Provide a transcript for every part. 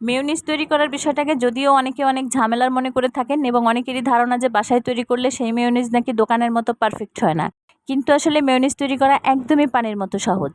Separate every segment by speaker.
Speaker 1: Mayonnaise তৈরি করার বিষয়টাকে যদিও অনেকে অনেক ঝামেলার মনে করে থাকেন এবং অনেকেরই ধারণা যে বাসায় তৈরি করলে সেই মেয়োনিজ নাকি দোকানের মতো পারফেক্ট হয় না। কিন্তু আসলে মেয়োনিজ তৈরি করা একদমই পানির মতো সহজ।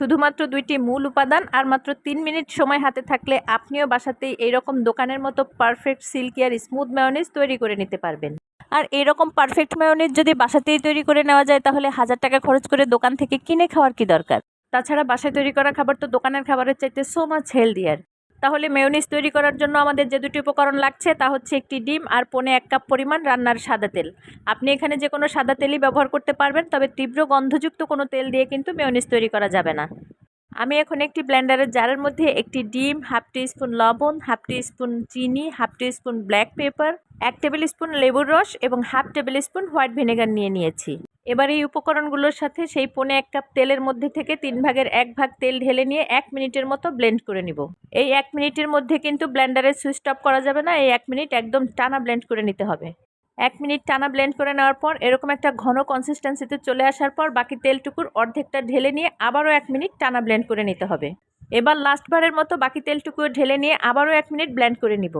Speaker 1: শুধুমাত্র দুইটি মূল উপাদান আর মাত্র তিন মিনিট সময় হাতে থাকলে আপনিও বাসাতেই এইরকম দোকানের মতো পারফেক্ট সিল্কি আর স্মুথ মেয়োনিজ তৈরি করে নিতে পারবেন। আর এরকম পারফেক্ট মেয়োনিজ যদি বাসাতেই তৈরি করে নেওয়া যায় তাহলে হাজার টাকা খরচ করে দোকান থেকে কিনে খাওয়ার কি দরকার? তাছাড়া বাসায় তৈরি করা খাবার তো দোকানের খাবারের চাইতে সো মাচ হেলদিয়ার তাহলে মেয়োনিজ তৈরি করার জন্য আমাদের যে দুটি উপকরণ লাগছে তা হচ্ছে একটি ডিম আর পনে এক কাপ পরিমাণ রান্নার সাদা তেল। আপনি এখানে যে কোনো সাদা তেলই ব্যবহার করতে পারবেন, তবে তীব্র গন্ধযুক্ত কোনো তেল দিয়ে কিন্তু মেয়োনিজ তৈরি করা যাবে না। আমি এখন একটি ব্লেন্ডারের জারের মধ্যে একটি ডিম, হাফ টি স্পুন লবণ, হাফ টি স্পুন চিনি, half teaspoon black pepper, এক টেবিল স্পুন লেবুর রস এবং half tablespoon white vinegar নিয়ে নিয়েছি। এবার এই উপকরণগুলোর সাথে সেই পনে এক কাপ তেলের মধ্যে থেকে তিন ভাগের এক ভাগ তেল ঢেলে নিয়ে এক মিনিটের মতো ব্লেন্ড করে নিব। এই এক মিনিটের মধ্যে কিন্তু ব্লেন্ডারের সুইচ অফ করা যাবে না, এই এক মিনিট একদম টানা ব্লেন্ড করে নিতে হবে। এক মিনিট টানা ব্লেন্ড করে নেওয়ার পর এরকম একটা ঘন কনসিস্টেন্সিতে চলে আসার পর বাকি তেলটুকুর অর্ধেকটা ঢেলে নিয়ে আবারও এক মিনিট টানা ব্লেন্ড করে নিতে হবে। এবার লাস্টবারের মতো বাকি তেলটুকু ঢেলে নিয়ে আবারও এক মিনিট ব্লেন্ড করে নিব।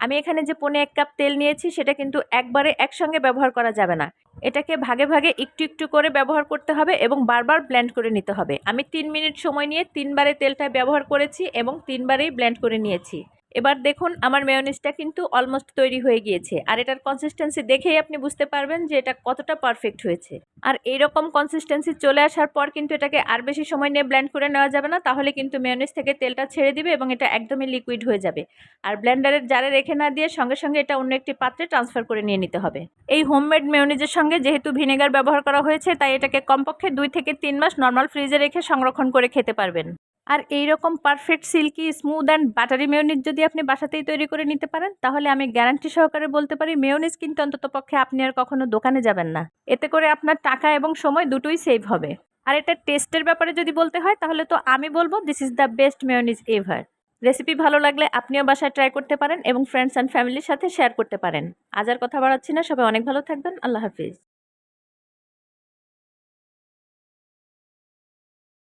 Speaker 1: আমি এখানে যে পনে এক কাপ তেল নিয়েছি, সেটা কিন্তু একবারে একসঙ্গে ব্যবহার করা যাবে না। এটাকে ভাগে ভাগে একটু একটু করে ব্যবহার করতে হবে এবং বারবার ব্ল্যান্ড করে নিতে হবে। আমি তিন মিনিট সময় নিয়ে তিনবারে তেলটা ব্যবহার করেছি এবং তিনবারেই ব্ল্যান্ড করে নিয়েছি। এবার দেখুন, আমার মেয়োনিজটা কিন্তু অলমোস্ট তৈরি হয়ে গিয়েছে। আর এটার কনসিস্টেন্সি দেখেই আপনি বুঝতে পারবেন যে এটা কতটা পারফেক্ট হয়েছে। আর এইরকম কনসিস্টেন্সি চলে আসার পর কিন্তু এটাকে আর বেশি সময় নিয়ে ব্ল্যান্ড করে নেওয়া যাবে না, তাহলে কিন্তু মেয়োনিজ থেকে তেলটা ছেড়ে দিবে এবং এটা একদমই লিকুইড হয়ে যাবে। আর ব্লেন্ডারের জারে রেখে না দিয়ে সঙ্গে সঙ্গে এটা অন্য একটি পাত্রে ট্রান্সফার করে নিয়ে নিতে হবে। এই হোমমেড মেয়োনিজের সঙ্গে যেহেতু ভিনেগার ব্যবহার করা হয়েছে, তাই এটাকে কমপক্ষে দুই থেকে তিন মাস নর্মাল ফ্রিজে রেখে সংরক্ষণ করে খেতে পারবেন। আর এই রকম perfect silky smooth and buttery mayonnaise যদি আপনি বাসাতেই তৈরি করে নিতে পারেন, তাহলে আমি গ্যারান্টি সহকারে বলতে পারি মেয়োনিজ কিন্তু অন্তত পক্ষে আপনি আর কখনো দোকানে যাবেন না। এতে করে আপনার টাকা এবং সময় দুটোই সেভ হবে। আর এটা টেস্টের ব্যাপারে যদি বলতে হয়, তাহলে তো আমি বলব this is the best mayonnaise ever recipe ভালো লাগলে আপনিও বাসায় ট্রাই করতে পারেন এবং ফ্রেন্ডস অ্যান্ড ফ্যামিলির সাথে শেয়ার করতে পারেন। আজ আর কথা বাড়াচ্ছি না, সবাই অনেক ভালো থাকবেন, আল্লাহ হাফিজ।